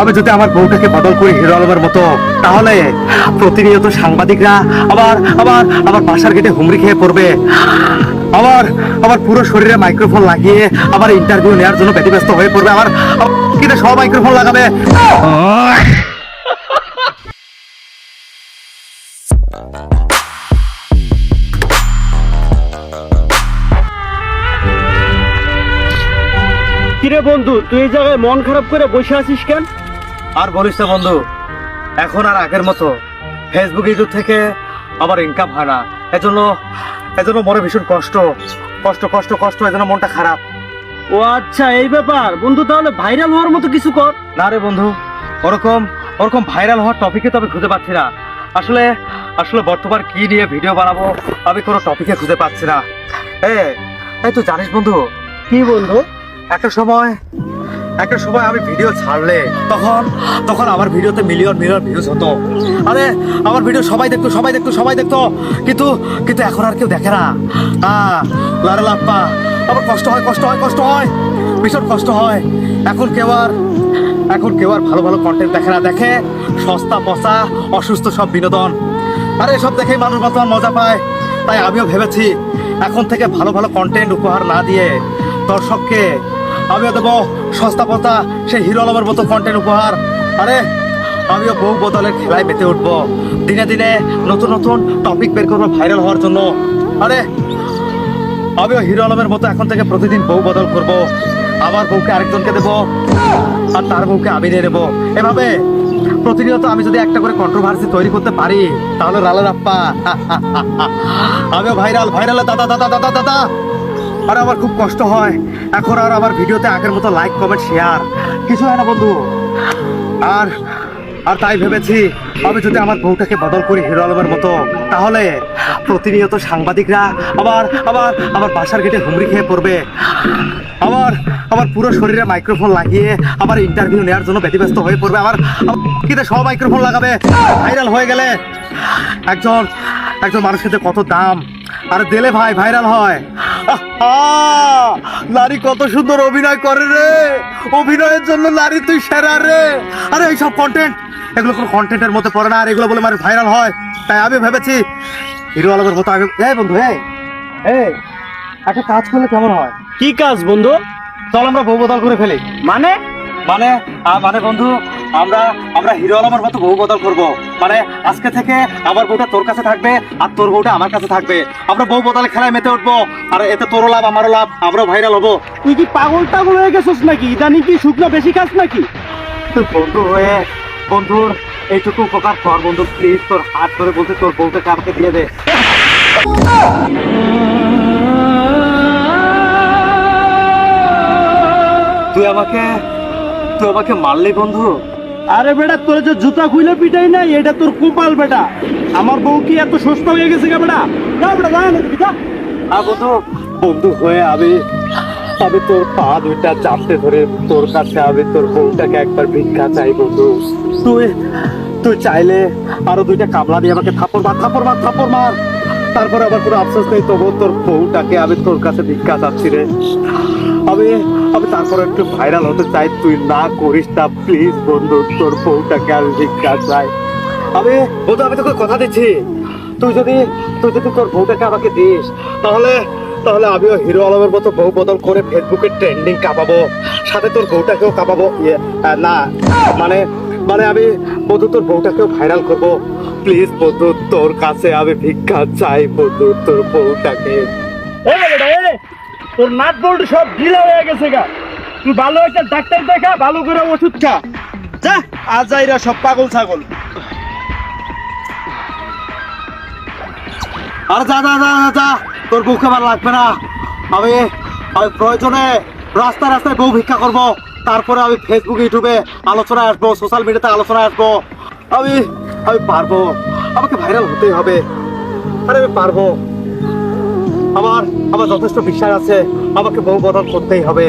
আমি যদি আমার বউটাকে বদল করি হিরো আলমের মতো, তাহলে প্রতিনিয়ত সাংবাদিকরা আবার আবার আবার বাসার গেটে হুমড়ি খেয়ে পড়বে। আবার আবার পুরো শরীরে মাইক্রোফোন লাগিয়ে আবার ইন্টারভিউ নেওয়ার জন্য ব্যতিব্যস্ত হয়ে পড়বে। আবার কিন্তু সব মাইক্রোফোন লাগাবে? বন্ধু, তুই এই জায়গায় মন খারাপ করে বসে আছিস কেন? আর বলিস না বন্ধু এখন আর আগের মতো ফেসবুক ইউটিউব থেকে আমার ইনকাম হয় না। এজন্য এজন্য মনে ভীষণ কষ্ট কষ্ট কষ্ট কষ্ট এজন্য মনটা খারাপ। ও আচ্ছা এই ব্যাপার। বন্ধু তাহলে ভাইরাল হওয়ার মতো কিছু কর। না রে বন্ধু ওরকম ওরকম ভাইরাল হওয়ার টপিকে তো আমি খুঁজে পাচ্ছি না। আসলে আসলে বর্তমান কি নিয়ে ভিডিও বানাবো আমি কোনো টপিকে খুঁজে পাচ্ছি না। এ এই তুই জানিস বন্ধু। কি বন্ধু? একটা সময় একটা সময় আমি ভিডিও ছাড়লে তখন তখন আমার ভিডিওতে মিলিয়ন মিলিয়ন ভিউজ হতো। আরে, আমার ভিডিও সবাই দেখতো সবাই দেখতো সবাই দেখতো। কিন্তু কিন্তু এখন আর কেউ দেখে না। আহ লারে লাপ্পা আমার কষ্ট হয় কষ্ট হয় কষ্ট হয়। ভীষণ কষ্ট হয়। এখন কেউ আর, এখন কেউ আর ভালো ভালো কন্টেন্ট দেখে না। দেখে সস্তা পচা অসুস্থ সব বিনোদন। আরে এসব দেখেই মানুষ বর্তমান মজা পায়। তাই আমিও ভেবেছি, এখন থেকে ভালো ভালো কন্টেন্ট উপহার না দিয়ে দর্শককে আমিও দেবো সস্তা পচা সেই হিরো আলমের মতো কন্টেন্ট উপহার। আরে, আমিও বউ বদলের খেলায় মেতে উঠব। দিনে দিনে নতুন নতুন টপিক বের করব ভাইরাল হওয়ার জন্য। আরে, আমিও হিরো আলমের মতো এখন থেকে প্রতিদিন বউ বদল করব। আমার বউকে আরেকজনকে দেবো, আর তার বউকে আমি দিয়ে নেব। এভাবে প্রতিনিয়ত আমি যদি একটা করে কন্ট্রোভার্সি তৈরি করতে পারি, তাহলে রালা রাপ্পা আমিও ভাইরাল ভাইরালে দাদা দাদা দাদা দাদা। আর আমার খুব কষ্ট হয়। এখন আর আমার ভিডিওতে আগের মতো লাইক কমেন্ট শেয়ার কিছু হয় না, বন্ধু। আর আর তাই ভেবেছি, আমি যদি আমার বউটাকে বদল করি হিরো আলমের মতো, তাহলে প্রতিনিয়ত সাংবাদিকরা আবার আবার আবার বাসার গেটে হুমড়ি খেয়ে পড়বে। আবার আবার পুরো শরীরে মাইক্রোফোন লাগিয়ে আবার ইন্টারভিউ নেওয়ার জন্য ব্যতিব্যস্ত হয়ে পড়বে। আবার কিন্তু সব মাইক্রোফোন লাগাবে? ভাইরাল হয়ে গেলে। একজন একজন মানুষের কত দাম। আর দিলে ভাই ভাইরাল হয়! নারী কত সুন্দর অভিনয় করে রে। অভিনয়ের জন্য নারী তুই সেরা রে। আরে এইসব কন্টেন্ট এগুলো কোনো কন্টেন্টের মতো পড়ে না। আর এগুলো বলে মানে ভাইরাল হয়। তাই আমি ভেবেছি হিরো আলাদার মতো আগে এই বন্ধু এই এই একটা কাজ করলে কেমন হয়? কি কাজ বন্ধু? চল আমরা বউ বদল করে ফেলি। মানে? মানে মানে বন্ধু আমরা আমরা হিরো আলমের মতো বউ বদল করব। মানে আজকে থেকে আমার বউটা তোর কাছে থাকবে আর তোর বউটা আমার কাছে থাকবে। আমরা বউ বদলে খেলায় মেতে উঠবো আর এতে তোরও লাভ আমারও লাভ আমরাও ভাইরাল হব। তুই কি পাগল টাগল হয়ে গেছিস নাকি? ইদানিং কি শুকনো বেশি খাস নাকি? তুই বন্ধু হয়ে বন্ধুর এইটুকু উপকার কর বন্ধু প্লিজ তোর হাত ধরে বলতে তোর বউটাকে আমাকে দিয়ে দে। তুই আমাকে তুই আমাকে মারলি বন্ধু? আরে বেটা তোর যে জুতা খুলে পিটাই নাই এটা তোর কোপাল বেটা। আমার বউ কি এত সস্তা হয়ে গেছে কে বেটা? যা বেটা যা না যা। আর বন্ধু। বন্ধু হয়ে আমি আমি তোর পা দুইটা চাপতে ধরে তোর কাছে আমি তোর বউটাকে একবার ভিক্ষা চাই বন্ধু। তুই তুই চাইলে আরও দুইটা কামলা দিয়ে আমাকে থাপড় মার থাপড় মার থাপড় মার। তারপরে আবার কোনো আফসোস নেই তবু তোর বউটাকে আমি তোর কাছে ভিক্ষা চাচ্ছি রে। আমি আমি তারপরে একটু ভাইরাল হতে চাই। তুই না করিস না প্লিজ বন্ধু তোর বউটাকে আমি ভিক্ষা চাই। আমি বন্ধু আমি তোকে কথা দিচ্ছি। তুই যদি তুই যদি তোর বউটাকে আমাকে দিস তাহলে তাহলে আমিও হিরো আলমের মতো বউ বদল করে ফেসবুকে ট্রেন্ডিং কাঁপাবো। সাথে তোর বউটাকেও কাঁপাবো। ইয়ে, না মানে মানে আমি বন্ধু তোর বউটাকেও ভাইরাল করব। প্লিজ বন্ধু তোর কাছে আমি ভিক্ষা চাই বন্ধু তোর বউটাকে। তোর নাট বল্ট সব ঢিলা হয়ে গেছে গা। তুই ভালো একটা ডাক্তার দেখা ভালো করে ওষুধ খা। যা আজ যাইরা সব পাগল ছাগল। আরে যা যা যা যা, তোর বউকে আমার লাগবে না। আমি আমি প্রয়োজনে রাস্তায় রাস্তায় বউ ভিক্ষা করব। তারপরে আমি ফেসবুক ইউটিউবে আলোচনায় আসব সোশ্যাল মিডিয়াতে আলোচনায় আসব। আমি আমি পারব। আমাকে ভাইরাল হতেই হবে। আরে আমি পারব। আমার আমার যথেষ্ট বিশ্বাস আছে আমাকে বউ বদল করতেই হবে।